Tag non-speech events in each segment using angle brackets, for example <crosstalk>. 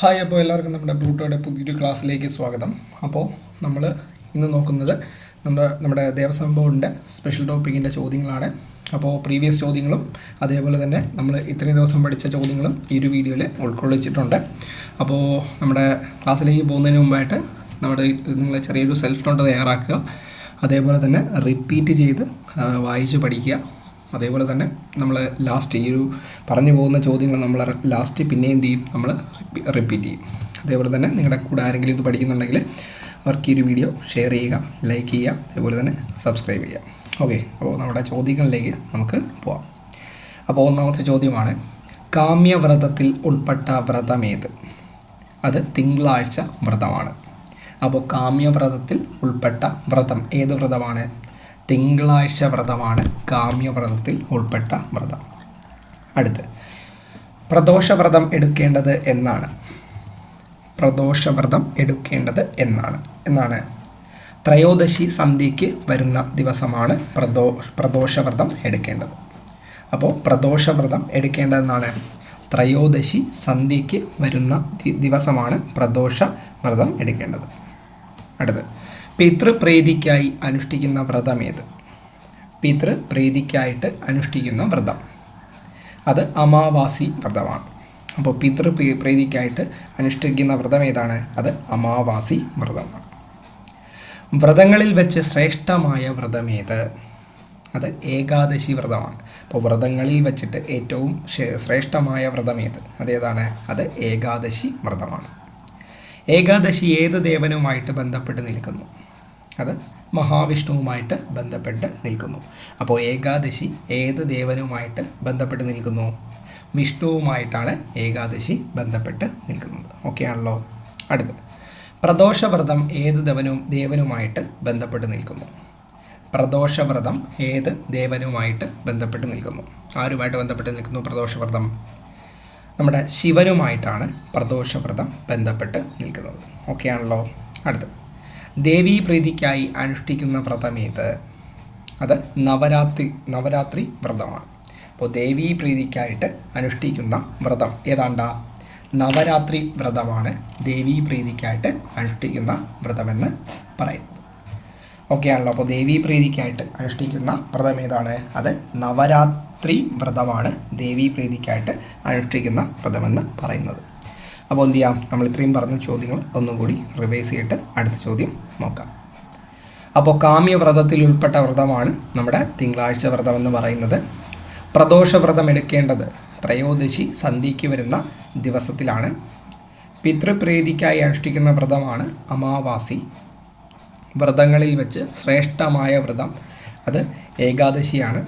Hi അപ്പോൾ എല്ലാവർക്കും നമ്മുടെ ബ്ലൂട്ടോയുടെ പുതിയൊരു ക്ലാസ്സിലേക്ക് സ്വാഗതം. അപ്പോൾ നമ്മൾ ഇന്ന് നോക്കുന്നത് നമ്മുടെ നമ്മുടെ ദേവസ്വം ബോർഡിന്റെ സ്പെഷ്യൽ ടോപ്പിക്കിന്റെ ചോദ്യങ്ങളാണ്. അപ്പോൾ പ്രീവിയസ് ചോദ്യങ്ങളും അതേപോലെ തന്നെ നമ്മൾ ഇത്രയും ദിവസം പഠിച്ച ചോദ്യങ്ങളും ഈ ഒരു വീഡിയോയിൽ ഉൾക്കൊള്ളിച്ചിട്ടുണ്ട്. അപ്പോൾ നമ്മുടെ ക്ലാസ്സിലേക്ക് പോകുന്നതിന് മുമ്പായിട്ട് നമ്മുടെ നിങ്ങൾ ചെറിയൊരു സെൽഫ് നോട്ട് തയ്യാറാക്കുക. അതേപോലെ തന്നെ റിപ്പീറ്റ് ചെയ്ത് വായിച്ച് പഠിക്കുക. അതേപോലെ തന്നെ നമ്മൾ ലാസ്റ്റ് ഈ ഒരു പറഞ്ഞു പോകുന്ന ചോദ്യങ്ങൾ നമ്മൾ ലാസ്റ്റ് പിന്നെയും എന്ത് ചെയ്യും നമ്മൾ റിപ്പീറ്റ് ചെയ്യും. അതേപോലെ തന്നെ നിങ്ങളുടെ കൂടെ ആരെങ്കിലും ഇത് പഠിക്കുന്നുണ്ടെങ്കിൽ അവർക്ക് ഈ ഒരു വീഡിയോ ഷെയർ ചെയ്യുക ലൈക്ക് ചെയ്യുക അതേപോലെ തന്നെ സബ്സ്ക്രൈബ് ചെയ്യുക. ഓക്കെ അപ്പോൾ നമ്മുടെ ചോദ്യങ്ങളിലേക്ക് നമുക്ക് പോവാം. അപ്പോൾ ഒന്നാമത്തെ ചോദ്യമാണ് കാമ്യവ്രതത്തിൽ ഉൾപ്പെട്ട വ്രതമേത് അത് തിങ്കളാഴ്ച വ്രതമാണ്. അപ്പോൾ കാമ്യവ്രതത്തിൽ ഉൾപ്പെട്ട വ്രതം ഏത് വ്രതമാണ്? തിങ്കളാഴ്ച വ്രതമാണ് കാമ്യവ്രതത്തിൽ ഉൾപ്പെട്ട വ്രതം. അടുത്ത് പ്രദോഷവ്രതം എടുക്കേണ്ടത് എന്നാണ്. പ്രദോഷവ്രതം എടുക്കേണ്ടത് എന്നാണ്. എന്നാണ്. ത്രയോദശി സന്ധ്യയ്ക്ക് വരുന്ന ദിവസമാണ് പ്രദോ പ്രദോഷവ്രതം എടുക്കേണ്ടത്. അപ്പോൾ പ്രദോഷവ്രതം എടുക്കേണ്ടതെന്നാണ്. ത്രയോദശി സന്ധ്യയ്ക്ക് വരുന്ന ദിവസമാണ് പ്രദോഷ വ്രതം എടുക്കേണ്ടത്. അടുത്ത് പിതൃപ്രീതിക്കായി അനുഷ്ഠിക്കുന്ന വ്രതം വ്രതമേത് പിതൃപ്രീതിക്കായിട്ട് അനുഷ്ഠിക്കുന്ന വ്രതം. അത് അമാവാസി വ്രതമാണ്. അപ്പോൾ പിതൃ പ്രീ- പ്രീതിക്കായിട്ട് അനുഷ്ഠിക്കുന്ന വ്രതം ഏതാണ്? അത് അമാവാസി വ്രതമാണ്. വ്രതങ്ങളിൽ വെച്ച് ശ്രേഷ്ഠമായ വ്രതം ഏത്? അത് ഏകാദശി വ്രതമാണ്. അപ്പോൾ വ്രതങ്ങളിൽ വെച്ചിട്ട് ഏറ്റവും ശ്രേഷ്ഠമായ ശ്രേഷ്ഠമായ വ്രതമേത് അതേതാണ് അത് ഏകാദശി വ്രതമാണ്. ഏകാദശി ഏത് ദേവനുമായിട്ട് ബന്ധപ്പെട്ട് നിൽക്കുന്നു? അത് മഹാവിഷ്ണുവുമായിട്ട് ബന്ധപ്പെട്ട് നിൽക്കുന്നു. അപ്പോൾ ഏകാദശി ഏത് ദേവനുമായിട്ട് ബന്ധപ്പെട്ട് നിൽക്കുന്നു? വിഷ്ണുവുമായിട്ടാണ് ഏകാദശി ബന്ധപ്പെട്ട് നിൽക്കുന്നത്. ഓക്കെ ആണല്ലോ? അടുത്ത് പ്രദോഷവ്രതം ഏത് ദേവനും ദേവനുമായിട്ട് ബന്ധപ്പെട്ട് നിൽക്കുന്നു? പ്രദോഷവ്രതം ഏത് ദേവനുമായിട്ട് ബന്ധപ്പെട്ട് നിൽക്കുന്നു? ആരുമായിട്ട് ബന്ധപ്പെട്ട് നിൽക്കുന്നു പ്രദോഷവ്രതം? നമ്മുടെ ശിവനുമായിട്ടാണ് പ്രദോഷവ്രതം ബന്ധപ്പെട്ട് നിൽക്കുന്നത്. ഓക്കെ ആണല്ലോ? അടുത്ത് ദേവീ പ്രീതിക്കായി അനുഷ്ഠിക്കുന്ന വ്രതമേത് അത് നവരാത്രി നവരാത്രി വ്രതമാണ്. അപ്പോൾ ദേവീ പ്രീതിക്കായിട്ട് അനുഷ്ഠിക്കുന്ന വ്രതം ഏതാണ്ട? നവരാത്രി വ്രതമാണ് ദേവീ പ്രീതിക്കായിട്ട് അനുഷ്ഠിക്കുന്ന വ്രതമെന്ന് പറയുന്നത്. ഓക്കെ ആണല്ലോ. അപ്പോൾ ദേവീ പ്രീതിക്കായിട്ട് അനുഷ്ഠിക്കുന്ന വ്രതം ഏതാണ്? അത് നവരാത്രി വ്രതമാണ് ദേവീ പ്രീതിക്കായിട്ട് അനുഷ്ഠിക്കുന്ന വ്രതമെന്ന് പറയുന്നത്. അപ്പോൾ എന്ത് ചെയ്യാം? നമ്മൾ ഇത്രയും പറഞ്ഞ ചോദ്യങ്ങൾ ഒന്നും കൂടി റിവൈസ് ചെയ്തിട്ട് അടുത്ത ചോദ്യം നോക്കാം. അപ്പോൾ കാമ്യവ്രതത്തിൽ ഉൾപ്പെട്ട വ്രതമാണ് നമ്മുടെ തിങ്കളാഴ്ച വ്രതം എന്ന് പറയുന്നത്. പ്രദോഷവ്രതം എടുക്കേണ്ടത് ത്രയോദശി സന്ധ്യയ്ക്ക് വരുന്ന ദിവസത്തിലാണ്. പിതൃപ്രീതിക്കായി അനുഷ്ഠിക്കുന്ന വ്രതമാണ് അമാവാസി. വ്രതങ്ങളിൽ വെച്ച് ശ്രേഷ്ഠമായ വ്രതം അത് ഏകാദശിയാണ്.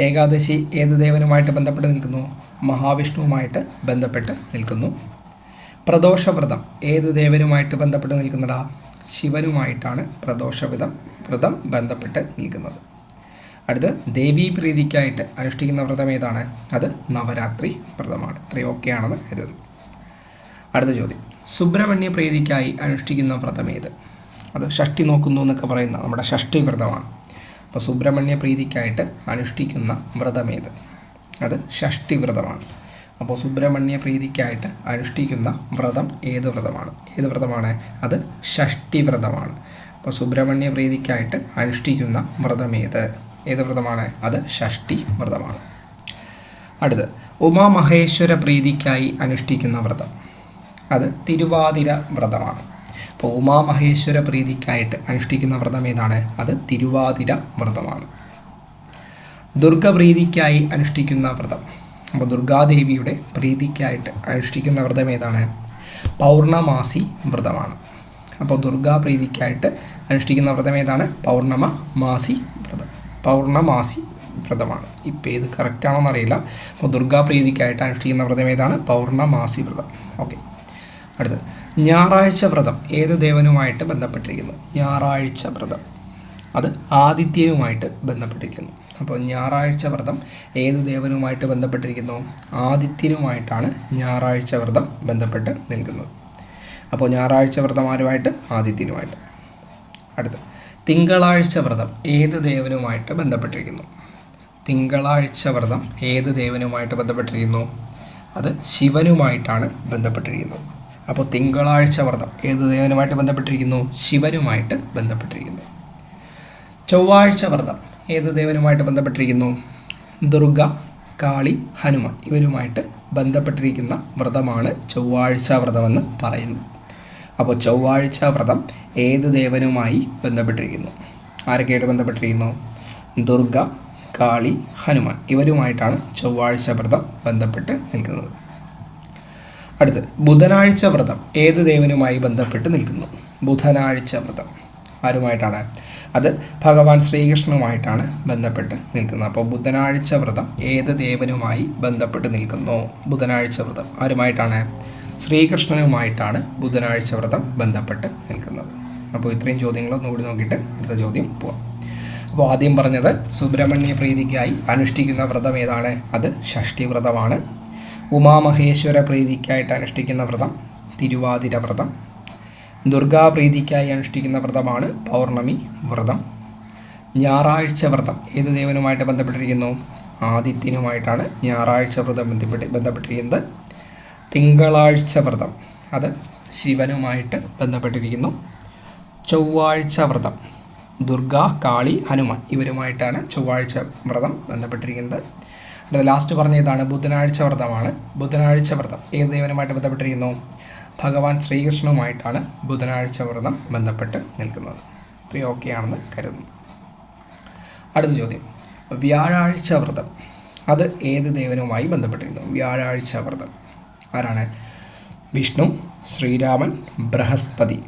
ഏകാദശി ഏത് ദേവനുമായിട്ട് ബന്ധപ്പെട്ട് നിൽക്കുന്നു? മഹാവിഷ്ണുവുമായിട്ട് ബന്ധപ്പെട്ട് നിൽക്കുന്നു. പ്രദോഷവ്രതം. ഏത് ദേവനുമായിട്ട് ബന്ധപ്പെട്ട് നിൽക്കുന്നതാ? ശിവനുമായിട്ടാണ് പ്രദോഷവ്രതം വ്രതം ബന്ധപ്പെട്ട് നിൽക്കുന്നത്. അടുത്ത് ദേവീ പ്രീതിക്കായിട്ട് അനുഷ്ഠിക്കുന്ന വ്രതം ഏതാണ്? അത് നവരാത്രി വ്രതമാണ്. ഇത്രയും ഓക്കെയാണെന്ന് കരുതുന്നു. അടുത്ത ചോദ്യം. സുബ്രഹ്മണ്യ പ്രീതിക്കായി അനുഷ്ഠിക്കുന്ന വ്രതം ഏത്? അത് ഷഷ്ടി നോക്കുന്നു എന്നൊക്കെ പറയുന്ന നമ്മുടെ ഷഷ്ടി വ്രതമാണ്. അപ്പോൾ സുബ്രഹ്മണ്യ പ്രീതിക്കായിട്ട് അനുഷ്ഠിക്കുന്ന വ്രതമേത് അത് ഷഷ്ടി വ്രതമാണ്. അപ്പോൾ സുബ്രഹ്മണ്യ പ്രീതിക്കായിട്ട് അനുഷ്ഠിക്കുന്ന വ്രതം ഏത് വ്രതമാണ്? ഏത് വ്രതമാണ്? അത് ഷഷ്ടി വ്രതമാണ്. അപ്പോൾ സുബ്രഹ്മണ്യ പ്രീതിക്കായിട്ട് അനുഷ്ഠിക്കുന്ന വ്രതം ഏത്? ഏത് വ്രതമാണ്? അത് ഷഷ്ടി വ്രതമാണ്. അടുത്ത് ഉമാമഹേശ്വര പ്രീതിക്കായി അനുഷ്ഠിക്കുന്ന വ്രതം. അത് തിരുവാതിര വ്രതമാണ്. അപ്പോൾ ഉമാമഹേശ്വര പ്രീതിക്കായിട്ട് അനുഷ്ഠിക്കുന്ന വ്രതം ഏതാണ്? അത് തിരുവാതിര വ്രതമാണ്. ദുർഗപ്രീതിക്കായി അനുഷ്ഠിക്കുന്ന വ്രതം. അപ്പോൾ ദുർഗാദേവിയുടെ പ്രീതിക്കായിട്ട് അനുഷ്ഠിക്കുന്ന വ്രതം ഏതാണ്? പൗർണമാസി വ്രതമാണ്. അപ്പോൾ ദുർഗാ പ്രീതിക്കായിട്ട് അനുഷ്ഠിക്കുന്ന വ്രതം ഏതാണ്? പൗർണമ മാസി വ്രതം. പൗർണമാസി വ്രതമാണ്. ഇപ്പോൾ ഏത് കറക്റ്റാണോന്ന് അറിയില്ല. അപ്പോൾ ദുർഗാ പ്രീതിക്കായിട്ട് അനുഷ്ഠിക്കുന്ന വ്രതം ഏതാണ്? പൗർണമാസി വ്രതം. ഓക്കെ. അടുത്തത്. ഞായറാഴ്ച വ്രതം ഏത് ദേവനുമായിട്ട് ബന്ധപ്പെട്ടിരിക്കുന്നു? ഞായറാഴ്ച വ്രതം. അത് ആദിത്യനുമായിട്ട് ബന്ധപ്പെട്ടിരിക്കുന്നു. അപ്പോൾ ഞായറാഴ്ച വ്രതം ഏത് ദേവനുമായിട്ട് ബന്ധപ്പെട്ടിരിക്കുന്നു? ആദിത്യനുമായിട്ടാണ് ഞായറാഴ്ച വ്രതം ബന്ധപ്പെട്ട് നിൽക്കുന്നത്. അപ്പോൾ ഞായറാഴ്ച വ്രതം ആരുമായിട്ട്? ആദിത്യനുമായിട്ട്. അടുത്ത് തിങ്കളാഴ്ച വ്രതം ഏത് ദേവനുമായിട്ട് ബന്ധപ്പെട്ടിരിക്കുന്നു? തിങ്കളാഴ്ച വ്രതം ഏത് ദേവനുമായിട്ട് ബന്ധപ്പെട്ടിരിക്കുന്നു? അത് ശിവനുമായിട്ടാണ് ബന്ധപ്പെട്ടിരിക്കുന്നത്. അപ്പോൾ തിങ്കളാഴ്ച വ്രതം ഏത് ദേവനുമായിട്ട് ബന്ധപ്പെട്ടിരിക്കുന്നു? ശിവനുമായിട്ട് ബന്ധപ്പെട്ടിരിക്കുന്നു. ചൊവ്വാഴ്ച വ്രതം ഏത് ദേവനുമായിട്ട് ബന്ധപ്പെട്ടിരിക്കുന്നു? ദുർഗ കാളി ഹനുമാൻ ഇവരുമായിട്ട് ബന്ധപ്പെട്ടിരിക്കുന്ന വ്രതമാണ് ചൊവ്വാഴ്ച വ്രതമെന്ന് പറയുന്നത് അപ്പോൾ ചൊവ്വാഴ്ച വ്രതം ഏത് ദേവനുമായി ബന്ധപ്പെട്ടിരിക്കുന്നു? ആരൊക്കെയായിട്ട് ബന്ധപ്പെട്ടിരിക്കുന്നു? ദുർഗ കാളി ഹനുമാൻ ഇവരുമായിട്ടാണ് ചൊവ്വാഴ്ച വ്രതം ബന്ധപ്പെട്ട് നിൽക്കുന്നത്. അടുത്ത് ബുധനാഴ്ച വ്രതം ഏത് ദേവനുമായി ബന്ധപ്പെട്ട് നിൽക്കുന്നു? ബുധനാഴ്ച വ്രതം. ആരുമായിട്ടാണ്? അത് ഭഗവാൻ ശ്രീകൃഷ്ണനുമായിട്ടാണ് ബന്ധപ്പെട്ട് നിൽക്കുന്നത്. അപ്പോൾ ബുധനാഴ്ച വ്രതം ഏത് ദേവനുമായി ബന്ധപ്പെട്ട് നിൽക്കുന്നു? ബുധനാഴ്ച വ്രതം ആരുമായിട്ടാണ്? ശ്രീകൃഷ്ണനുമായിട്ടാണ് ബുധനാഴ്ച വ്രതം ബന്ധപ്പെട്ട് നിൽക്കുന്നത്. അപ്പോൾ ഇത്രയും ചോദ്യങ്ങൾ ഒന്നുകൂടി നോക്കിയിട്ട് അടുത്ത ചോദ്യം പോവാം. അപ്പോൾ ആദ്യം പറഞ്ഞത് സുബ്രഹ്മണ്യ പ്രീതിക്കായി അനുഷ്ഠിക്കുന്ന വ്രതം ഏതാണ്? അത് ഷഷ്ടി വ്രതമാണ്. ഉമാമഹേശ്വര പ്രീതിക്കായിട്ട് അനുഷ്ഠിക്കുന്ന വ്രതം തിരുവാതിര വ്രതം. ദുർഗാപ്രീതിക്കായി അനുഷ്ഠിക്കുന്ന വ്രതമാണ് പൗർണമി വ്രതം. ഞായറാഴ്ച വ്രതം ഏത് ദേവനുമായിട്ട് ബന്ധപ്പെട്ടിരിക്കുന്നു? ആദിത്യനുമായിട്ടാണ് ഞായറാഴ്ച വ്രതം ബന്ധപ്പെട്ട് ബന്ധപ്പെട്ടിരിക്കുന്നത്. തിങ്കളാഴ്ച വ്രതം അത് ശിവനുമായിട്ട് ബന്ധപ്പെട്ടിരിക്കുന്നു. ചൊവ്വാഴ്ച വ്രതം ദുർഗ കാളി ഹനുമാൻ ഇവരുമായിട്ടാണ് ചൊവ്വാഴ്ച വ്രതം ബന്ധപ്പെട്ടിരിക്കുന്നത്. അടുത്ത ലാസ്റ്റ് പറഞ്ഞ ഇതാണ് ബുധനാഴ്ച വ്രതമാണ്. ബുധനാഴ്ച വ്രതം ഏത് ദേവനുമായിട്ട് ബന്ധപ്പെട്ടിരിക്കുന്നു? ഭഗവാൻ ശ്രീകൃഷ്ണനുമായിട്ടാണ് ബുധനാഴ്ച വ്രതം ബന്ധപ്പെട്ട് നിൽക്കുന്നത്. ഇത്രയും ഓക്കെ ആണെന്ന് കരുതുന്നു. അടുത്ത ചോദ്യം. വ്യാഴാഴ്ച വ്രതം. അത് ഏത് ദേവനുമായി ബന്ധപ്പെട്ടിരിക്കുന്നു? വ്യാഴാഴ്ച വ്രതം. ആരാണ്? വിഷ്ണു ശ്രീരാമൻ ബൃഹസ്പതി.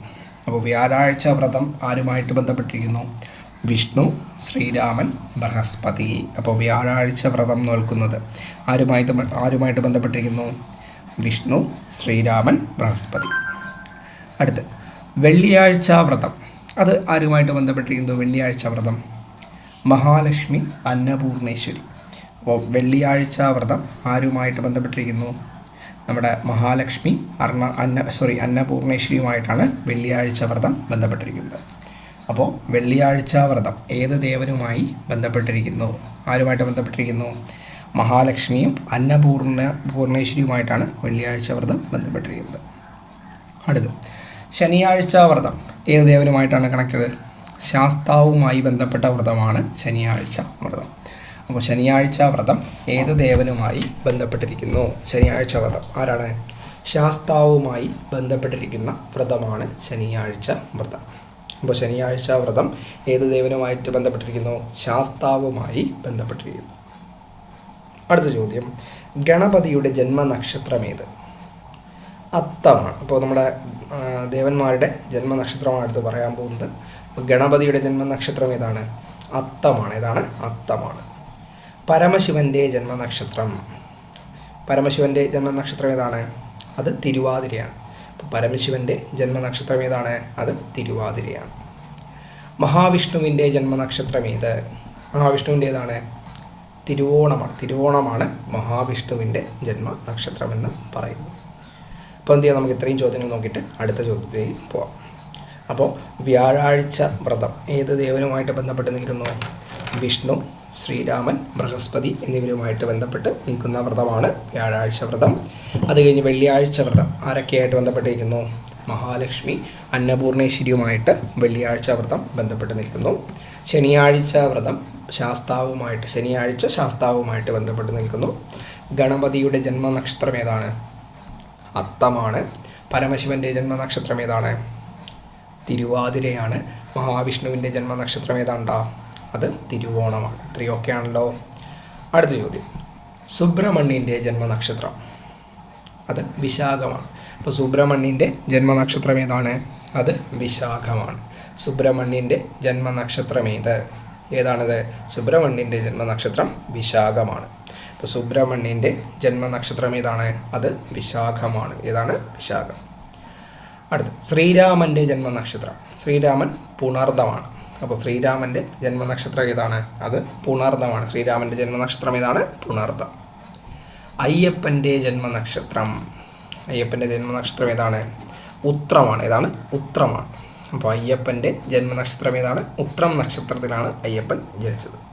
അപ്പോൾ വ്യാഴാഴ്ച വ്രതം ആരുമായിട്ട് ബന്ധപ്പെട്ടിരിക്കുന്നു? വിഷ്ണു ശ്രീരാമൻ ബൃഹസ്പതി. അപ്പോൾ വ്യാഴാഴ്ച വ്രതം നോൽക്കുന്നത് ആരുമായിട്ട് ആരുമായിട്ട് ബന്ധപ്പെട്ടിരിക്കുന്നു? വിഷ്ണു ശ്രീരാമൻ ബൃഹസ്പതി. അടുത്ത് വെള്ളിയാഴ്ച വ്രതം. അത് ആരുമായിട്ട് ബന്ധപ്പെട്ടിരിക്കുന്നു വെള്ളിയാഴ്ച വ്രതം? മഹാലക്ഷ്മി അന്നപൂർണേശ്വരി. അപ്പോൾ വെള്ളിയാഴ്ച വ്രതം ആരുമായിട്ട് ബന്ധപ്പെട്ടിരിക്കുന്നു? നമ്മുടെ മഹാലക്ഷ്മി അർണ അന്ന സോറി അന്നപൂർണേശ്വരിയുമായിട്ടാണ് വെള്ളിയാഴ്ച വ്രതം ബന്ധപ്പെട്ടിരിക്കുന്നത്. അപ്പോൾ വെള്ളിയാഴ്ച വ്രതം ഏത് ദേവനുമായി ബന്ധപ്പെട്ടിരിക്കുന്നു? ആരുമായിട്ട് ബന്ധപ്പെട്ടിരിക്കുന്നു? മഹാലക്ഷ്മിയും അന്നപൂർണ പൂർണേശ്വരിയുമായിട്ടാണ് വെള്ളിയാഴ്ച വ്രതം ബന്ധപ്പെട്ടിരിക്കുന്നത്. അടുത്ത് ശനിയാഴ്ച വ്രതം ഏത് ദേവനുമായിട്ടാണ് കണക്റ്റഡ്? ശാസ്താവുമായി ബന്ധപ്പെട്ട വ്രതമാണ് ശനിയാഴ്ച വ്രതം അപ്പോൾ ശനിയാഴ്ച വ്രതം ഏത് ദേവനുമായി ബന്ധപ്പെട്ടിരിക്കുന്നു? ശനിയാഴ്ച വ്രതം ആരാണ്? ശാസ്താവുമായി ബന്ധപ്പെട്ടിരിക്കുന്ന വ്രതമാണ് ശനിയാഴ്ച വ്രതം അപ്പോൾ ശനിയാഴ്ച വ്രതം ഏത് ദേവനുമായിട്ട് ബന്ധപ്പെട്ടിരിക്കുന്നു? ശാസ്താവുമായി ബന്ധപ്പെട്ടിരിക്കുന്നു. അടുത്ത ചോദ്യം. ഗണപതിയുടെ ജന്മനക്ഷത്രമേത്? അത്തമാണ്. അപ്പോൾ നമ്മുടെ ദേവന്മാരുടെ ജന്മനക്ഷത്രമാണ് അടുത്ത് പറയാൻ പോകുന്നത്. അപ്പോൾ ഗണപതിയുടെ ജന്മനക്ഷത്രം ഏതാണ്? അത്തമാണ്. ഏതാണ്? അത്തമാണ്. പരമശിവന്റെ ജന്മനക്ഷത്രം. പരമശിവന്റെ ജന്മനക്ഷത്രം ഏതാണ്? അത് തിരുവാതിരയാണ്. അപ്പോൾ പരമശിവന്റെ ജന്മനക്ഷത്രം ഏതാണ്? അത് തിരുവാതിരയാണ്. മഹാവിഷ്ണുവിന്റെ ജന്മനക്ഷത്രം ഏത്? മഹാവിഷ്ണുവിന്റെ ഏതാണ്? തിരുവോണമാണ്. തിരുവോണമാണ് മഹാവിഷ്ണുവിന്റെ ജന്മ നക്ഷത്രമെന്ന് പറയുന്നത്. അപ്പോൾ എന്ത് ചെയ്യാം? നമുക്ക് ഇത്രയും ചോദ്യങ്ങൾ നോക്കിയിട്ട് അടുത്ത ചോദ്യത്തിലേക്ക് പോവാം. അപ്പോൾ വ്യാഴാഴ്ച വ്രതം ഏത് ദേവനുമായിട്ട് ബന്ധപ്പെട്ട് നിൽക്കുന്നു? വിഷ്ണു ശ്രീരാമൻ ബൃഹസ്പതി എന്നിവരുമായിട്ട് ബന്ധപ്പെട്ട് നിൽക്കുന്ന വ്രതമാണ് വ്യാഴാഴ്ച വ്രതം. അത് കഴിഞ്ഞ് വെള്ളിയാഴ്ച വ്രതം ആരൊക്കെയായിട്ട് ബന്ധപ്പെട്ടിരിക്കുന്നു? മഹാലക്ഷ്മി അന്നപൂർണേശ്വരിയുമായിട്ട് വെള്ളിയാഴ്ച വ്രതം ബന്ധപ്പെട്ട് നിൽക്കുന്നു. ശനിയാഴ്ച വ്രതം ശാസ്താവുമായിട്ട് ശനിയാഴ്ച ശാസ്താവുമായിട്ട് ബന്ധപ്പെട്ട് നിൽക്കുന്നു. ഗണപതിയുടെ ജന്മനക്ഷത്രം ഏതാണ്? അത്തമാണ്. പരമശിവന്റെ ജന്മനക്ഷത്രം ഏതാണ്? തിരുവാതിരയാണ്. മഹാവിഷ്ണുവിന്റെ ജന്മനക്ഷത്രം ഏതാണ്ടാ? അത് തിരുവോണമാണ്. ഇത്രയൊക്കെ ആണല്ലോ അടുത്ത ചോദ്യം. സുബ്രഹ്മണ്യന്റെ ജന്മനക്ഷത്രം. അത് വിശാഖമാണ്. അപ്പോൾ സുബ്രഹ്മണ്യന്റെ ജന്മനക്ഷത്രം ഏതാണ്? അത് വിശാഖമാണ്. സുബ്രഹ്മണ്യന്റെ ജന്മനക്ഷത്രം ഏത് ഏതാണത്? സുബ്രഹ്മണ്യന്റെ ജന്മനക്ഷത്രം വിശാഖമാണ്. ഇപ്പോൾ സുബ്രഹ്മണ്യന്റെ ജന്മനക്ഷത്രം ഏതാണ്? അത് വിശാഖമാണ്. ഏതാണ്? വിശാഖം. അടുത്ത് ശ്രീരാമന്റെ ജന്മനക്ഷത്രം. ശ്രീരാമൻ പുണർദമാണ്. അപ്പോൾ ശ്രീരാമന്റെ ജന്മനക്ഷത്രം ഏതാണ്? അത് പുണർദമാണ്. ശ്രീരാമന്റെ ജന്മനക്ഷത്രം ഏതാണ്? പുണർദം. അയ്യപ്പന്റെ ജന്മനക്ഷത്രം. അയ്യപ്പന്റെ ജന്മനക്ഷത്രം ഏതാണ്? ഉത്രമാണ്. ഏതാണ്? ഉത്രമാണ്. അപ്പോൾ അയ്യപ്പന്റെ ജന്മനക്ഷത്രം ഏതാണ്? ഉത്രം നക്ഷത്രത്തിലാണ് അയ്യപ്പൻ ജനിച്ചത്.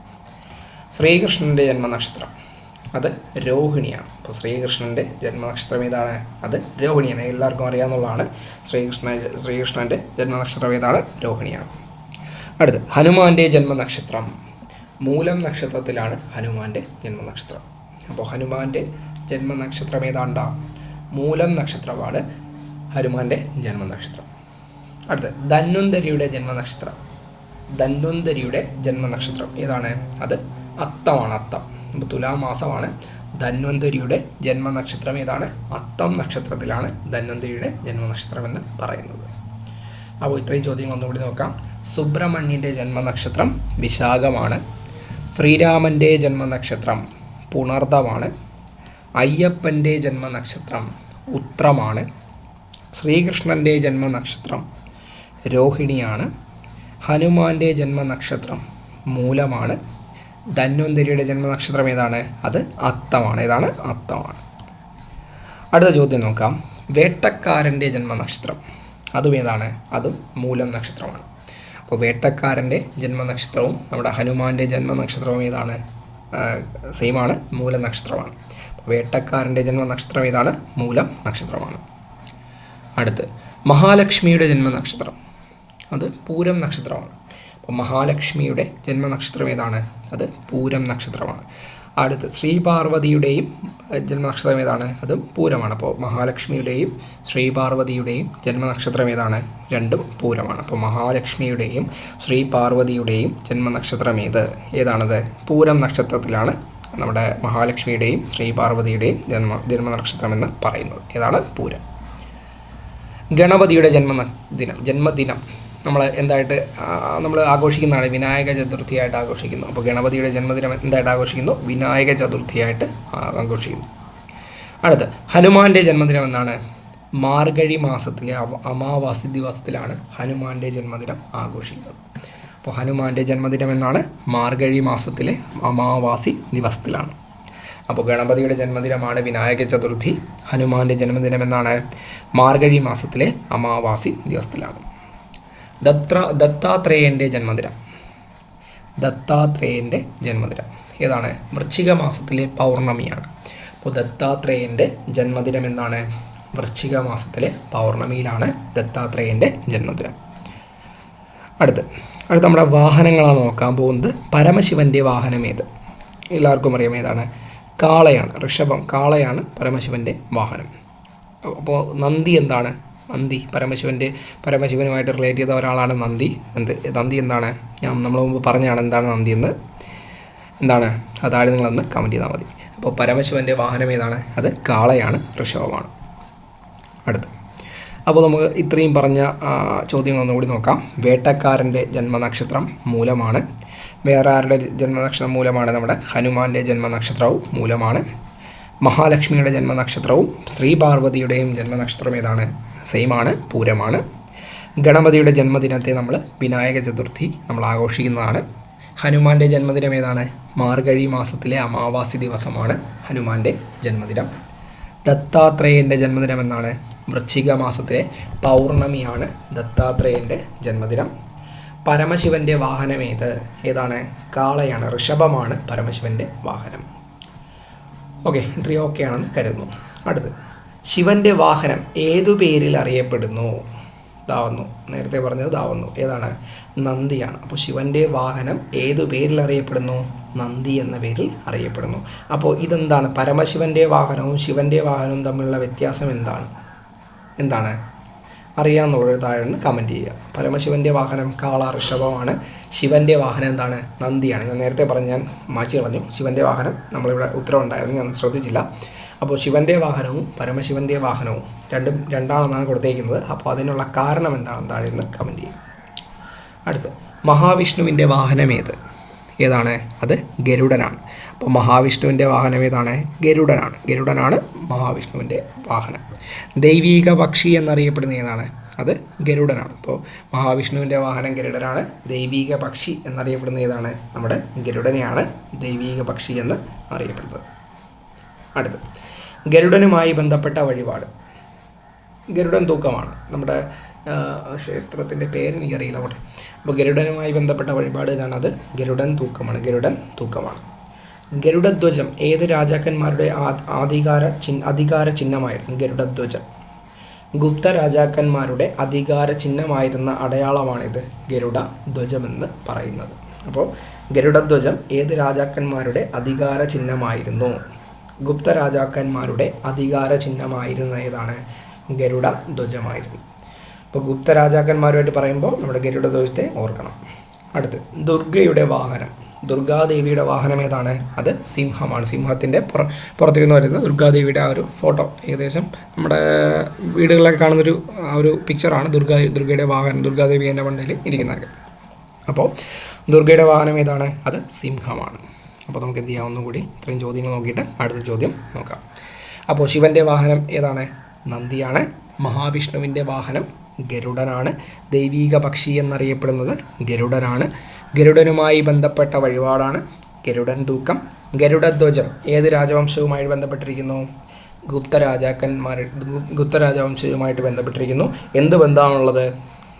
ശ്രീകൃഷ്ണന്റെ ജന്മനക്ഷത്രം അത് രോഹിണിയാണ്. അപ്പോൾ ശ്രീകൃഷ്ണന്റെ ജന്മനക്ഷത്രം ഏതാണ്? അത് രോഹിണിയാണ്. എല്ലാവർക്കും അറിയാവുന്നതാണ് ശ്രീകൃഷ്ണ ശ്രീകൃഷ്ണന്റെ ജന്മനക്ഷത്രം ഏതാണ്? രോഹിണിയാണ്. അടുത്ത് ഹനുമാന്റെ ജന്മനക്ഷത്രം. മൂലം നക്ഷത്രത്തിലാണ് ഹനുമാന്റെ ജന്മനക്ഷത്രം. അപ്പോൾ ഹനുമാന്റെ ജന്മനക്ഷത്രം ഏതാണ്ടാ? മൂലം നക്ഷത്രമാണ് ഹനുമാന്റെ ജന്മനക്ഷത്രം. അടുത്ത് ധന്വന്തരിയുടെ ജന്മനക്ഷത്രം. ധന്വന്തരിയുടെ ജന്മനക്ഷത്രം ഏതാണ്? അത് അത്തമാണ് അത്തം. അപ്പോൾ തുലാമാസമാണ് ധന്വന്തരിയുടെ ജന്മനക്ഷത്രം ഏതാണ്? അത്തം നക്ഷത്രത്തിലാണ് ധന്വന്തരിയുടെ ജന്മനക്ഷത്രം എന്ന് പറയുന്നത്. അപ്പോൾ ഇത്രയും ചോദ്യങ്ങൾ ഒന്നുകൂടി നോക്കാം. സുബ്രഹ്മണ്യന്റെ ജന്മനക്ഷത്രം വിശാഖമാണ്. ശ്രീരാമന്റെ ജന്മനക്ഷത്രം പുണർദമാണ്. അയ്യപ്പന്റെ ജന്മനക്ഷത്രം ഉത്രമാണ്. ശ്രീകൃഷ്ണന്റെ ജന്മനക്ഷത്രം രോഹിണിയാണ്. ഹനുമാന്റെ ജന്മനക്ഷത്രം മൂലമാണ്. ധന്വന്തരിയുടെ ജന്മനക്ഷത്രം ഏതാണ്? അത് അത്തമാണ്. ഏതാണ്? അത്തമാണ്. അടുത്ത ചോദ്യം നോക്കാം. വേട്ടക്കാരന്റെ ജന്മനക്ഷത്രം. അതും ഏതാണ്? അതും മൂലം നക്ഷത്രമാണ്. അപ്പോൾ വേട്ടക്കാരന്റെ ജന്മനക്ഷത്രവും നമ്മുടെ ഹനുമാന്റെ ജന്മനക്ഷത്രവും ഏതാണ്? സെയിമാണ് മൂലം നക്ഷത്രമാണ്. വേട്ടക്കാരന്റെ ജന്മനക്ഷത്രം ഏതാണ്? മൂലം നക്ഷത്രമാണ്. അടുത്ത്. മഹാലക്ഷ്മിയുടെ ജന്മനക്ഷത്രം. അത് പൂരം നക്ഷത്രമാണ്. അപ്പോൾ മഹാലക്ഷ്മിയുടെ ജന്മനക്ഷത്രം ഏതാണ്? അത് പൂരം നക്ഷത്രമാണ്. അടുത്ത് ശ്രീപാർവതിയുടെയും ജന്മനക്ഷത്രം ഏതാണ്? അതും പൂരമാണ്. അപ്പോൾ മഹാലക്ഷ്മിയുടെയും ശ്രീപാർവതിയുടെയും ജന്മനക്ഷത്രം ഏതാണ്? രണ്ടും പൂരമാണ്. അപ്പോൾ മഹാലക്ഷ്മിയുടെയും ശ്രീപാർവതിയുടെയും ജന്മനക്ഷത്രം ഏത്? ഏതാണത്? പൂരം നക്ഷത്രത്തിലാണ് നമ്മുടെ മഹാലക്ഷ്മിയുടെയും ശ്രീപാർവതിയുടെയും ജന്മ ജന്മനക്ഷത്രം എന്ന് പറയുന്നത്. ഏതാണ്? പൂരം. ഗണപതിയുടെ ജന്മ ദിനം ജന്മദിനം. നമ്മൾ എന്തായിട്ട് നമ്മൾ ആഘോഷിക്കുന്നതാണ് വിനായക ചതുർത്ഥിയായിട്ട് ആഘോഷിക്കുന്നു. അപ്പോൾ ഗണപതിയുടെ ജന്മദിനം എന്തായിട്ട് ആഘോഷിക്കുന്നു? വിനായക ചതുർത്ഥിയായിട്ട് ആഘോഷിക്കുന്നു. അടുത്ത് ഹനുമാന്റെ ജന്മദിനം എന്നാണ്. മാർഗഴി മാസത്തിലെ അമാവാസി ദിവസത്തിലാണ് ഹനുമാന്റെ ജന്മദിനം ആഘോഷിക്കുന്നത്. അപ്പോൾ ഹനുമാന്റെ ജന്മദിനം എന്നാണ് മാർഗഴി മാസത്തിലെ അമാവാസി ദിവസത്തിലാണ്. അപ്പോൾ ഗണപതിയുടെ ജന്മദിനമാണ് വിനായക ചതുർത്ഥി ഹനുമാന്റെ ജന്മദിനം എന്നാണ് മാർഗഴി മാസത്തിലെ അമാവാസി ദിവസത്തിലാണ് ദത്ര ദത്താത്രേയന്റെ ജന്മദിനം. ദത്താത്രേയന്റെ ജന്മദിനം. ഏതാണ്? വൃശ്ചിക മാസത്തിലെ പൗർണമിയാണ്. അപ്പോൾ ദത്താത്രേയന്റെ ജന്മദിനം എന്നാണ് വൃശ്ചിക മാസത്തിലെ പൗർണമിയിലാണ് ദത്താത്രേയന്റെ ജന്മദിനം. അടുത്ത് അടുത്ത് നമ്മുടെ വാഹനങ്ങളാണ് നോക്കാൻ പോകുന്നത്. പരമശിവന്റെ വാഹനം ഏത്? എല്ലാവർക്കും അറിയാം ഏതാണ്? കാളയാണ് ഋഷഭം. കാളയാണ് പരമശിവന്റെ വാഹനം. അപ്പോൾ നന്ദി എന്താണ്? നന്ദി. പരമശിവന്റെ പരമശിവനുമായിട്ട് റിലേറ്റ് ചെയ്ത ഒരാളാണ് നന്ദി. എന്ത് നന്ദി എന്താണ്? ഞാൻ നമ്മൾ മുമ്പ് പറഞ്ഞാണ് എന്താണ് നന്ദി എന്ന്. എന്താണ്? അതായത് നിങ്ങളൊന്ന് കമന്റ് ചെയ്താൽ മതി. അപ്പോൾ പരമശിവന്റെ വാഹനം ഏതാണ്? അത് കാളയാണ് ഋഷഭമാണ്. അടുത്ത്. അപ്പോൾ നമുക്ക് ഇത്രയും പറഞ്ഞ ചോദ്യങ്ങളൊന്നുകൂടി നോക്കാം. വേട്ടക്കാരന്റെ ജന്മനക്ഷത്രം മൂലമാണ് വേറെ ആരുടെ ജന്മനക്ഷത്രം മൂലമാണ് നമ്മുടെ ഹനുമാന്റെ ജന്മനക്ഷത്രവും മൂലമാണ്. മഹാലക്ഷ്മിയുടെ ജന്മനക്ഷത്രവും ശ്രീ പാർവതിയുടെയും ജന്മനക്ഷത്രം ഏതാണ്? സെയിമാണ് പൂരമാണ്. ഗണപതിയുടെ ജന്മദിനത്തെ നമ്മൾ വിനായക ചതുർത്ഥി നമ്മൾ ആഘോഷിക്കുന്നതാണ്. ഹനുമാന്റെ ജന്മദിനം ഏതാണ്? മാർഗഴി മാസത്തിലെ അമാവാസി ദിവസമാണ് ഹനുമാന്റെ ജന്മദിനം. ദത്താത്രേയന്റെ ജന്മദിനം എന്നാണ്. വൃശ്ചിക മാസത്തിലെ പൗർണമിയാണ് ദത്താത്രേയന്റെ ജന്മദിനം. പരമശിവന്റെ വാഹനം ഏത്? ഏതാണ്? കാളയാണ്. ഋഷഭമാണ് പരമശിവന്റെ വാഹനം. ഓക്കെ ഇത്രയും ഓക്കെ ആണെന്ന് കരുതുന്നു. അടുത്തത്. ശിവന്റെ വാഹനം ഏതു പേരിൽ അറിയപ്പെടുന്നു? ദാവുന്നു നേരത്തെ പറഞ്ഞത് ദാവുന്നു ഏതാണ്? നന്ദിയാണ്. അപ്പോൾ ശിവന്റെ വാഹനം ഏതു പേരിൽ അറിയപ്പെടുന്നു? നന്ദി എന്ന പേരിൽ അറിയപ്പെടുന്നു. അപ്പോൾ ഇതെന്താണ്? പരമശിവന്റെ വാഹനവും ശിവന്റെ വാഹനവും തമ്മിലുള്ള വ്യത്യാസം എന്താണ്? എന്താണ്? അറിയാമെന്നുള്ളൊരു താഴെ നിന്ന് കമന്റ് ചെയ്യുക. പരമശിവന്റെ വാഹനം കാള ഋഷഭമാണ് ശിവന്റെ വാഹനം എന്താണ്? നന്ദിയാണ്. ഞാൻ നേരത്തെ പറഞ്ഞ് ഞാൻ മാറ്റി കളഞ്ഞു. ശിവന്റെ വാഹനം നമ്മളിവിടെ ഉത്തരവുണ്ടായിരുന്നു. ഞാൻ ശ്രദ്ധിച്ചില്ല. അപ്പോൾ ശിവന്റെ വാഹനവും പരമശിവന്റെ വാഹനവും രണ്ടും രണ്ടാണെന്നാണ് കൊടുത്തേക്കുന്നത്. അപ്പോൾ അതിനുള്ള കാരണം എന്താണെന്ന് താഴെ നിന്ന് കമന്റ് ചെയ്യും അടുത്ത് മഹാവിഷ്ണുവിന്റെ വാഹനം ഏത്? ഏതാണ്? അത് ഗരുഡനാണ്. അപ്പോൾ മഹാവിഷ്ണുവിന്റെ വാഹനം ഏതാണ്? ഗരുഡനാണ്. ഗരുഡനാണ് മഹാവിഷ്ണുവിന്റെ വാഹനം. ദൈവീക പക്ഷി എന്നറിയപ്പെടുന്ന ഏതാണ്? അത് ഗരുഡനാണ്. അപ്പോൾ മഹാവിഷ്ണുവിന്റെ വാഹനം ഗരുഡനാണ്. ദൈവീക പക്ഷി എന്നറിയപ്പെടുന്ന ഏതാണ്? നമ്മുടെ ഗരുഡനെയാണ് ദൈവീക പക്ഷി എന്ന് അറിയപ്പെടുന്നത്. അടുത്ത് ഗരുഡനുമായി ബന്ധപ്പെട്ട വഴിപാട്. ഗരുഡൻ തൂക്കമാണ്. നമ്മുടെ ക്ഷേത്രത്തിന്റെ പേര് എനിക്കറിയില്ല. അവിടെ അപ്പോൾ ഗരുഡനുമായി ബന്ധപ്പെട്ട വഴിപാട് ഇതാണ് അത് ഗരുഡൻ തൂക്കമാണ്. ഗരുഡൻ തൂക്കമാണ്. ഗരുഡധ്വജം ഏത് രാജാക്കന്മാരുടെ അധികാര ചി അധികാര ചിഹ്നമായിരുന്നു ഗരുഡധ്വജം? ഗുപ്ത രാജാക്കന്മാരുടെ അധികാര ചിഹ്നമായിരുന്ന അടയാളമാണിത് ഗരുഡ ധ്വജമെന്ന് പറയുന്നത്. അപ്പോൾ ഗരുഡധ്വജം ഏത് രാജാക്കന്മാരുടെ അധികാര ചിഹ്നമായിരുന്നു? ഗുപ്ത രാജാക്കന്മാരുടെ അധികാര ചിഹ്നമായിരുന്ന ഏതാണ് ഗരുഡ ധ്വജമായിരുന്നു അപ്പോൾ ഗുപ്ത രാജാക്കന്മാരുമായിട്ട് പറയുമ്പോൾ നമ്മുടെ ഗരുഡ ധ്വജത്തെ ഓർക്കണം. അടുത്ത് ദുർഗയുടെ വാഹനം. ദുർഗാദേവിയുടെ വാഹനം ഏതാണ്? അത് സിംഹമാണ്. സിംഹത്തിന്റെ പുറ പുറത്തിരുന്ന് വരുന്ന ദുർഗാദേവിയുടെ ആ ഒരു ഫോട്ടോ. ഏകദേശം നമ്മുടെ വീടുകളിലൊക്കെ കാണുന്നൊരു ആ ഒരു പിക്ചറാണ് ദുർഗാ ദുർഗയുടെ വാഹനം ദുർഗാദേവി എന്റെ മണ്ടയിൽ ഇരിക്കുന്നത്. അപ്പോൾ ദുർഗയുടെ വാഹനം ഏതാണ്? അത് സിംഹമാണ്. അപ്പോൾ നമുക്ക് എന്ത് ചെയ്യാം? ഒന്നുകൂടി ഇത്രയും ചോദ്യങ്ങൾ നോക്കിയിട്ട് അടുത്ത ചോദ്യം നോക്കാം. അപ്പോൾ ശിവന്റെ വാഹനം ഏതാണ്? നന്ദിയാണ്. മഹാവിഷ്ണുവിന്റെ വാഹനം ഗരുഡനാണ്. ദൈവീക പക്ഷി എന്നറിയപ്പെടുന്നത് ഗരുഡനാണ്. ഗരുഡനുമായി ബന്ധപ്പെട്ട വഴിപാടാണ് ഗരുഡൻ തൂക്കം. ഗരുഡധ്വജം ഏത് രാജവംശവുമായി ബന്ധപ്പെട്ടിരിക്കുന്നു? ഗുപ്ത രാജാക്കന്മാർ ഗുപ്ത രാജവംശവുമായിട്ട് ബന്ധപ്പെട്ടിരിക്കുന്നു. എന്ത് ബന്ധമാണുള്ളത്?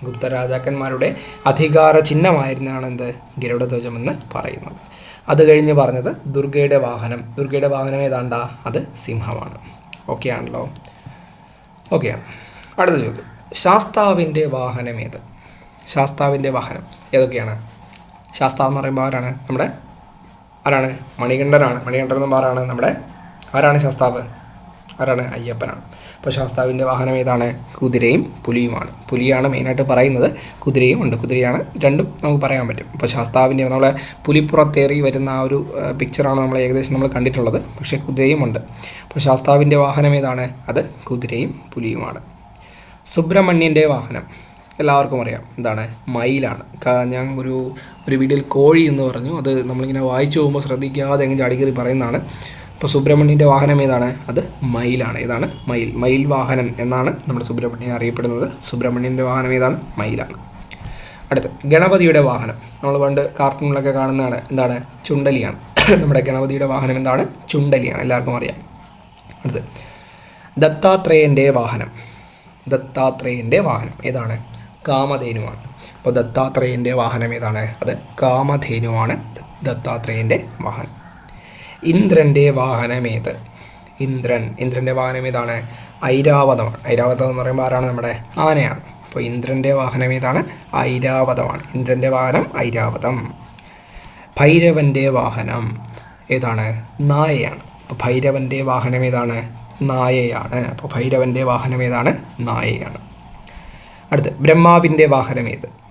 ഗുപ്ത രാജാക്കന്മാരുടെ അധികാര ചിഹ്നമായിരുന്നാണ് എന്ത്? ഗരുഡധ്വജമെന്ന് പറയുന്നത്. അത് കഴിഞ്ഞ് പറഞ്ഞത് ദുർഗയുടെ വാഹനം. ദുർഗയുടെ വാഹനം ഏതാണ്ട? അത് സിംഹമാണ്. ഓക്കെ ആണല്ലോ. ഓക്കെയാണ് അടുത്ത ചോദ്യം. ശാസ്താവിന്റെ വാഹനം ഏത്? ശാസ്താവിന്റെ വാഹനം ഏതൊക്കെയാണ്? ശാസ്താവ് എന്ന് പറയുമ്പോൾ ആരാണ്? നമ്മുടെ ആരാണ്? മണികണ്ഠനാണ്. മണികണ്ഠൻ എന്ന് ആരാണ്? നമ്മുടെ ആരാണ് ശാസ്താവ്? ആരാണ്? അയ്യപ്പനാണ്. അപ്പോൾ ശാസ്താവിന്റെ വാഹനം ഏതാണ്? കുതിരയും പുലിയുമാണ്. പുലിയാണ് മെയിനായിട്ട് പറയുന്നത്. കുതിരയും ഉണ്ട്. കുതിരയാണ് രണ്ടും നമുക്ക് പറയാൻ പറ്റും. അപ്പോൾ ശാസ്താവിന്റെ നമ്മളെ പുലിപ്പുറത്തേറി വരുന്ന ആ ഒരു പിക്ചറാണ് നമ്മൾ ഏകദേശം നമ്മൾ കണ്ടിട്ടുള്ളത്. പക്ഷേ കുതിരയും ഉണ്ട്. അപ്പോൾ ശാസ്താവിന്റെ വാഹനം ഏതാണ്? അത് കുതിരയും പുലിയുമാണ്. സുബ്രഹ്മണ്യന്റെ വാഹനം. എല്ലാവർക്കും അറിയാം. എന്താണ്? മയിലാണ്. ഞാൻ ഒരു ഒരു വീഡിയോയിൽ കോഴി എന്ന് പറഞ്ഞു. അത് നമ്മളിങ്ങനെ വായിച്ചു പോകുമ്പോൾ ശ്രദ്ധിക്കാതെ അങ്ങ് ചാടിക്കറി പറയുന്നതാണ്. അപ്പോൾ സുബ്രഹ്മണ്യന്റെ വാഹനം ഏതാണ്? അത് മയിലാണ്. ഏതാണ്? മയിൽ. മയിൽ വാഹനൻ എന്നാണ് നമ്മുടെ സുബ്രഹ്മണ്യൻ അറിയപ്പെടുന്നത്. സുബ്രഹ്മണ്യന്റെ വാഹനം ഏതാണ്? മയിലാണ്. അടുത്ത് ഗണപതിയുടെ വാഹനം. നമ്മൾ പണ്ട് കാർട്ടൂണിലൊക്കെ കാണുന്നതാണ്. എന്താണ്? ചുണ്ടലിയാണ്. <coughs> നമ്മുടെ ഗണപതിയുടെ വാഹനം എന്താണ്? ചുണ്ടലിയാണ്. എല്ലാവർക്കും അറിയാം. അടുത്ത് ദത്താത്രേയന്റെ വാഹനം. ദത്താത്രേയന്റെ വാഹനം. ഏതാണ്? കാമധേനുവാണ്. അപ്പോൾ ദത്താത്രേയന്റെ വാഹനം ഏതാണ്? അത് കാമധേനുവാണ് ദത്താത്രേയന്റെ വാഹനം. ഇന്ദ്രന്റെ വാഹനമേത് ഇന്ദ്രൻ. ഇന്ദ്രന്റെ വാഹനം ഏതാണ്? ഐരാവതമാണ്. ഐരാവതം എന്ന് പറയുമ്പോൾ ആരാണ് നമ്മുടെ? ആനയാണ്. അപ്പോൾ ഇന്ദ്രന്റെ വാഹനം ഏതാണ്? ഐരാവതമാണ്. ഇന്ദ്രന്റെ വാഹനം ഐരാവതം. ഭൈരവന്റെ വാഹനം ഏതാണ്? നായയാണ്. അപ്പോൾ ഭൈരവന്റെ വാഹനം ഏതാണ്? നായയാണ്. അപ്പോൾ ഭൈരവന്റെ വാഹനം ഏതാണ്? നായയാണ്. അടുത്ത് ബ്രഹ്മാവിന്റെ വാഹനം ഏത്?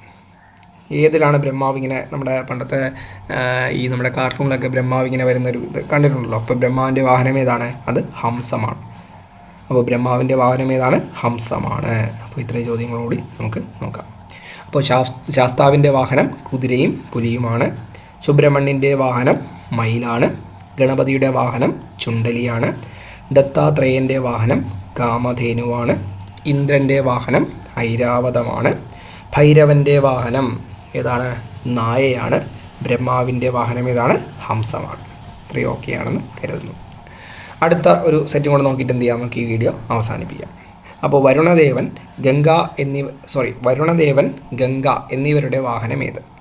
ഏതിലാണ് ബ്രഹ്മാവ് ഇങ്ങനെ നമ്മുടെ പണ്ടത്തെ ഈ നമ്മുടെ കാർട്ടൂണിലൊക്കെ ബ്രഹ്മാവ് ഇങ്ങനെ വരുന്നൊരു ഇത് കണ്ടിട്ടുണ്ടല്ലോ. അപ്പോൾ ബ്രഹ്മാവിന്റെ വാഹനം ഏതാണ്? അത് ഹംസമാണ്. അപ്പോൾ ബ്രഹ്മാവിന്റെ വാഹനം ഏതാണ്? ഹംസമാണ്. അപ്പോൾ ഇത്രയും ചോദ്യങ്ങളോടി നമുക്ക് നോക്കാം. അപ്പോൾ ശാസ് ശാസ്താവിന്റെ വാഹനം കുതിരയും പുലിയുമാണ്. സുബ്രഹ്മണ്യന്റെ വാഹനം മയിലാണ്. ഗണപതിയുടെ വാഹനം ചുണ്ടലിയാണ്. ദത്താത്രേയന്റെ വാഹനം കാമധേനുവാണ്. ഇന്ദ്രന്റെ വാഹനം ഐരാവതമാണ്. ഭൈരവന്റെ വാഹനം ഏതാണ്? നായയാണ്. ബ്രഹ്മാവിന്റെ വാഹനം ഏതാണ്? ഹംസമാണ്. ഇത്രയും ഓക്കെ ആണെന്ന് കരുതുന്നു. അടുത്ത ഒരു സെറ്റും കൂടെ നോക്കിയിട്ട് എന്ത് ചെയ്യാം? നമുക്ക് ഈ വീഡിയോ അവസാനിപ്പിക്കാം. അപ്പോൾ വരുണദേവൻ ഗംഗ എന്നിവ സോറി വരുണദേവൻ ഗംഗ എന്നിവരുടെ വാഹനം ഏത്?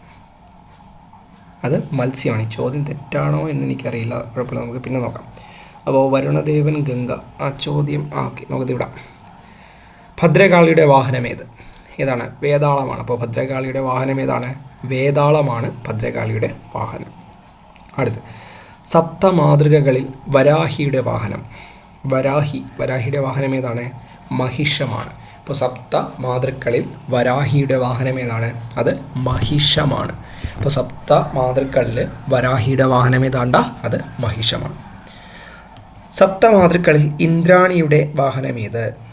അത് മത്സ്യമാണ്. ഈ ചോദ്യം തെറ്റാണോ എന്ന് എനിക്കറിയില്ല. കുഴപ്പമില്ല. നമുക്ക് പിന്നെ നോക്കാം. അപ്പോൾ വരുണദേവൻ ഗംഗ ആ ചോദ്യം ആ ഓക്കെ നമുക്കത് ഭദ്രകാളിയുടെ വാഹനം ഏത്? ഏതാണ്? വേതാളമാണ്. അപ്പോൾ ഭദ്രകാളിയുടെ വാഹനം ഏതാണ്? വേതാളമാണ് ഭദ്രകാളിയുടെ വാഹനം. അടുത്ത്. സപ്തമാതൃകകളിൽ വരാഹിയുടെ വാഹനം. വരാഹി വരാഹിയുടെ വാഹനം ഏതാണ്? മഹിഷമാണ്. ഇപ്പോൾ സപ്ത മാതൃക്കളിൽ വരാഹിയുടെ വാഹനം ഏതാണ്? അത് മഹിഷമാണ്. അപ്പോൾ സപ്ത മാതൃക്കളിൽ വരാഹിയുടെ വാഹനം ഏതാണ്ട? അത് മഹിഷമാണ്. സപ്ത മാതൃക്കളിൽ ഇന്ദ്രാണിയുടെ വാഹനം ഏത്?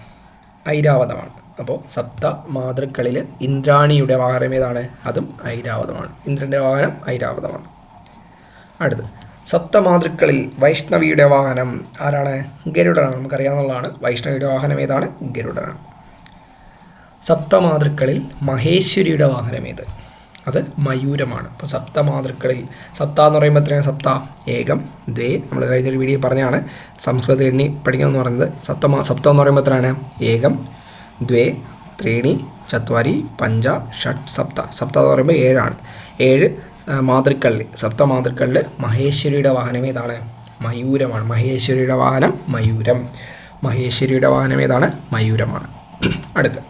ഐരാവതമാണ്. അപ്പോൾ സപ്ത മാതൃക്കളിൽ ഇന്ദ്രാണിയുടെ വാഹനം ഏതാണ്? അതും ഐരാവതമാണ്. ഇന്ദ്രന്റെ വാഹനം ഐരാവതമാണ്. അടുത്ത് സപ്തമാതൃക്കളിൽ വൈഷ്ണവിയുടെ വാഹനം ആരാണ്? ഗരുഡനാണ്. നമുക്കറിയാവുന്നതാണ് വൈഷ്ണവിയുടെ വാഹനം ഏതാണ്? ഗരുഡനാണ്. സപ്തമാതൃക്കളിൽ മഹേശ്വരിയുടെ വാഹനം ഏത്? അത് മയൂരമാണ്. അപ്പോൾ സപ്തമാതൃക്കളിൽ സപ്ത എന്ന് പറയുമ്പോൾ എത്രയാണ്? സപ്ത ഏകം ദ്വേ നമ്മൾ കഴിഞ്ഞൊരു വീഡിയോ പറഞ്ഞാണ് സംസ്കൃതത്തിൽ എണ്ണി പഠിക്കണമെന്ന് പറയുന്നത് സപ്തമാ സപ്തം എന്ന് പറയുമ്പോൾ എത്രയാണ്? ഏകം ദ്വേ ത്രീണി ചത്വാരി പഞ്ച ഷട്ട് സപ്ത. സപ്ത എന്ന് പറയുമ്പോൾ ഏഴാണ്. ഏഴ് മാതൃക്കളിൽ സപ്ത മാതൃക്കളിൽ മഹേശ്വരിയുടെ വാഹനം ഏതാണ്? മയൂരമാണ്. മഹേശ്വരിയുടെ വാഹനം മയൂരം. മഹേശ്വരിയുടെ വാഹനം ഏതാണ്? മയൂരമാണ്. <clears throat> അടുത്ത്.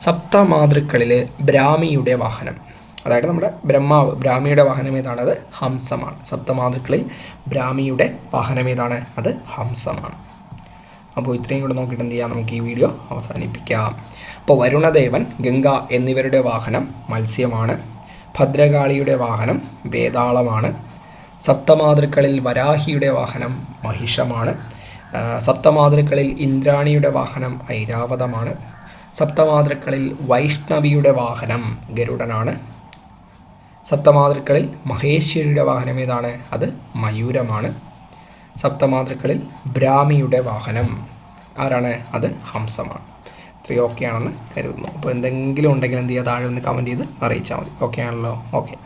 സപ്തമാതൃക്കളിൽ ബ്രാഹ്മിയുടെ വാഹനം. അതായത് നമ്മുടെ ബ്രഹ്മാവ് ബ്രാഹ്മിയുടെ വാഹനം അത് ഹംസമാണ്. സപ്തമാതൃക്കളിൽ ബ്രാഹ്മിയുടെ വാഹനം ഏതാണ്? അത് ഹംസമാണ്. അപ്പോൾ ഇത്രയും കൂടെ നോക്കിയിട്ട് എന്ത് ചെയ്യാം? നമുക്ക് ഈ വീഡിയോ അവസാനിപ്പിക്കാം. അപ്പോൾ വരുണദേവൻ ഗംഗ എന്നിവരുടെ വാഹനം മത്സ്യമാണ്. ഭദ്രകാളിയുടെ വാഹനം വേതാളമാണ്. സപ്തമാതൃക്കളിൽ വരാഹിയുടെ വാഹനം മഹിഷമാണ്. സപ്തമാതൃക്കളിൽ ഇന്ദ്രാണിയുടെ വാഹനം ഐരാവതമാണ്. സപ്തമാതൃക്കളിൽ വൈഷ്ണവിയുടെ വാഹനം ഗരുഡനാണ്. സപ്തമാതൃക്കളിൽ മഹേശ്വരിയുടെ വാഹനം ഏതാണ്? അത് മയൂരമാണ്. സപ്തമാതൃക്കളിൽ ബ്രാഹ്മിയുടെ വാഹനം. ആരാണ്? അത് ഹംസമാണ്. ഇത്രയും ഓക്കെ ആണെന്ന് കരുതുന്നു. അപ്പോൾ എന്തെങ്കിലും ഉണ്ടെങ്കിൽ എന്ത് ചെയ്യുക? താഴെ ഒന്ന് കമന്റ് ചെയ്ത് അറിയിച്ചാൽ മതി. ഓക്കെ ആണല്ലോ? ഓക്കെ